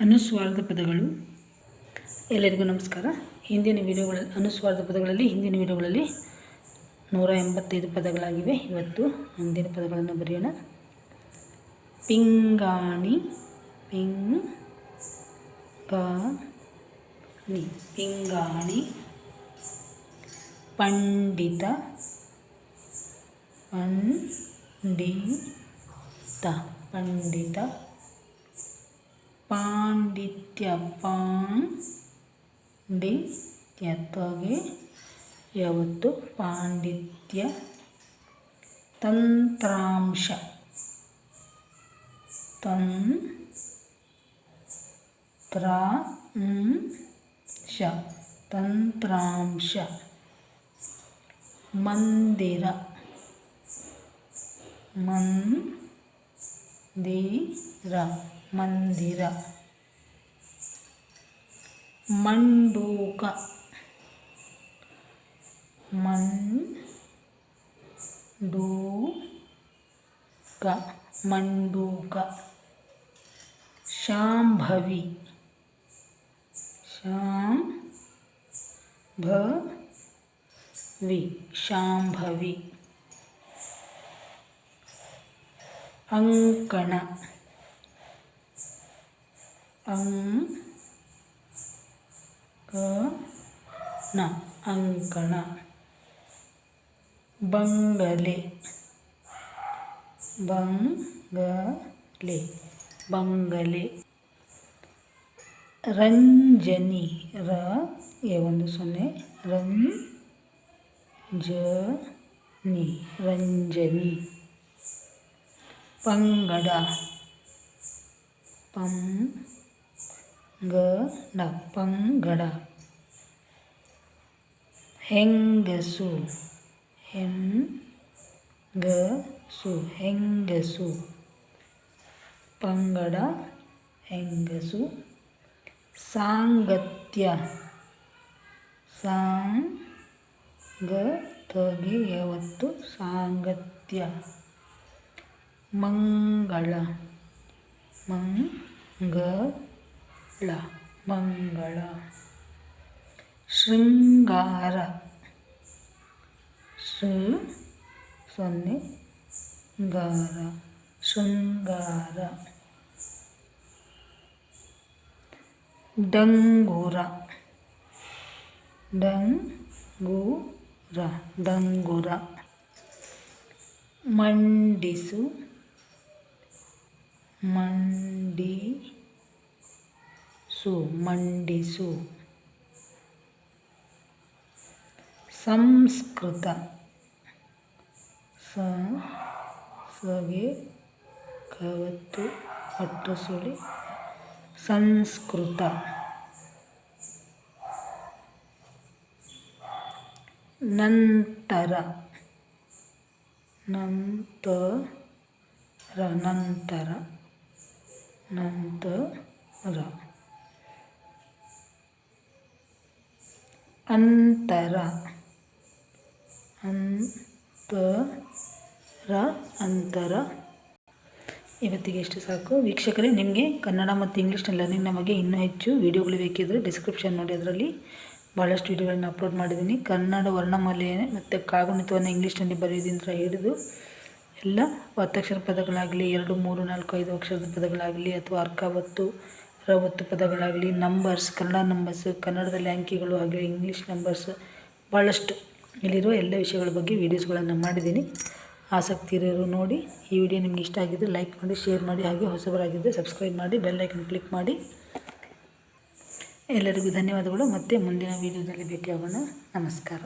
ಅನುಸ್ವಾರದ ಪದಗಳು. ಎಲ್ಲರಿಗೂ ನಮಸ್ಕಾರ. ಹಿಂದಿನ ವಿಡಿಯೋಗಳಲ್ಲಿ ಅನುಸ್ವಾರದ ಪದಗಳಲ್ಲಿ, ಹಿಂದಿನ ವಿಡಿಯೋಗಳಲ್ಲಿ ನೂರ ಎಂಬತ್ತೈದು ಪದಗಳಾಗಿವೆ. ಇವತ್ತು ಮುಂದಿನ ಪದಗಳನ್ನು ಬರೆಯೋಣ. ಪಿಂಗಾಣಿ ಪಿಂಗ್ ಗಾಣಿ ಪಿಂಗಾಣಿ, ಪಂಡಿತ ಪಂಡಿತ ಪಂಡಿತ. ಪಾಂಡಿತ್ಯ ಪಾಂಡಿತ್ಯತ್ವಗೆ ಯಾವತ್ತು ಪಾಂಡಿತ್ಯ ತಂತ್ರಾಂಶ? ತಂತ್ರಾಂಶ ತಂತ್ರಾಂಶ. ಮಂದಿರ. दीर मंदिर मंडूक। मंडूक। मंडूक। शांभवी। शाम भवी शांभवी। ಅಂಕಣ ಅಂಕಣ ಅಂಕಣ ಬಂಗಲೆ ಬಂಗಲೆ ಬಂಗಲೆ ರಂಜನಿ ರ ಎ ಒಂದು ಸೊನ್ನೆ ರಂಜನಿ ರಂಜನಿ ಪಂಗಡ ಪಂಗಡ ಪಂಗಡ ಹೆಂಗಸು ಹೆಂಗಸು ಹೆಂಗಸು ಪಂಗಡ ಹೆಂಗಸು ಸಾಂಗತ್ಯ ಸಾಂಗತಗೆ ಯಾವತ್ತು ಸಾಂಗತ್ಯ ಮಂಗಳ. ಮಂಗಳ. ಮಂಗಳ. ಶೃಂಗಾರ. ಶೃ ಸೊನ್ನೆ. ಗಾರ. ಶೃಂಗಾರ. ಡಂಗೂರ. ಡಂಗೂರ. ಡಂಗೂರ. ಮಂಡಿಸು. ಮಂಡಿಸು ಮಂಡಿಸು ಸಂಸ್ಕೃತ. ಸ ಸಗೆ ಕವತ್ತು ಅಟ್ಟು ಸುಳಿ. ಸಂಸ್ಕೃತ. ನಂತರ. ನಂತರ ನಂತರ. ನಂತರ ಅಂತರ. ಅಂತರ ಅಂತರ. ಇವತ್ತಿಗೆ ಎಷ್ಟು ಸಾಕು? ವೀಕ್ಷಕರೇ, ನಿಮಗೆ ಕನ್ನಡ ಮತ್ತು ಇಂಗ್ಲೀಷ್ನ ಲರ್ನಿಂಗ್ ನಮಗೆ ಇನ್ನೂ ಹೆಚ್ಚು ವೀಡಿಯೋಗಳು ಬೇಕಿದ್ದರೆ ಡಿಸ್ಕ್ರಿಪ್ಷನ್ ನೋಡಿ. ಅದರಲ್ಲಿ ಭಾಳಷ್ಟು ವೀಡಿಯೋಗಳನ್ನ ಅಪ್ಲೋಡ್ ಮಾಡಿದ್ದೀನಿ. ಕನ್ನಡ ವರ್ಣಮಾಲೆ ಮತ್ತು ಕಾಗುಣಿತವನ್ನು ಇಂಗ್ಲೀಷ್ನಲ್ಲಿ ಬರೆಯೋದ್ರಿಂದ ಹಿಡಿದು ಎಲ್ಲ ಒತ್ತಕ್ಷರ ಪದಗಳಾಗಲಿ, ಎರಡು, ಮೂರು, ನಾಲ್ಕು, ಐದು ಅಕ್ಷರದ ಪದಗಳಾಗಲಿ ಅಥವಾ ಅರ್ಕಾವತ್ತು ಅರವತ್ತು ಪದಗಳಾಗಲಿ ನಂಬರ್ಸ್ ಕನ್ನಡ ನಂಬರ್ಸ್ ಕನ್ನಡದಲ್ಲಿ ಅಂಕಿಗಳು ಹಾಗೆ ಇಂಗ್ಲೀಷ್ ನಂಬರ್ಸ್ ಭಾಳಷ್ಟು ಇಲ್ಲಿರುವ ಎಲ್ಲ ವಿಷಯಗಳ ಬಗ್ಗೆ ವೀಡಿಯೋಸ್ಗಳನ್ನು ಮಾಡಿದ್ದೀನಿ. ಆಸಕ್ತಿ ಇರೋರು ನೋಡಿ, ಈ ವಿಡಿಯೋ ನಿಮ್ಗೆ ಇಷ್ಟ ಆಗಿದ್ದರೆ ಲೈಕ್ ಮಾಡಿ ಶೇರ್ ಮಾಡಿ, ಹಾಗೆ ಹೊಸಬರಾಗಿದ್ದರೆ ಸಬ್ಸ್ಕ್ರೈಬ್ ಮಾಡಿ ಬೆಲ್ ಐಕನ್ ಕ್ಲಿಕ್ ಮಾಡಿ. ಎಲ್ಲರಿಗೂ ಧನ್ಯವಾದಗಳು. ಮತ್ತೆ ಮುಂದಿನ ವೀಡಿಯೋದಲ್ಲಿ ಭೇಟಿಯಾಗೋಣ. ನಮಸ್ಕಾರ.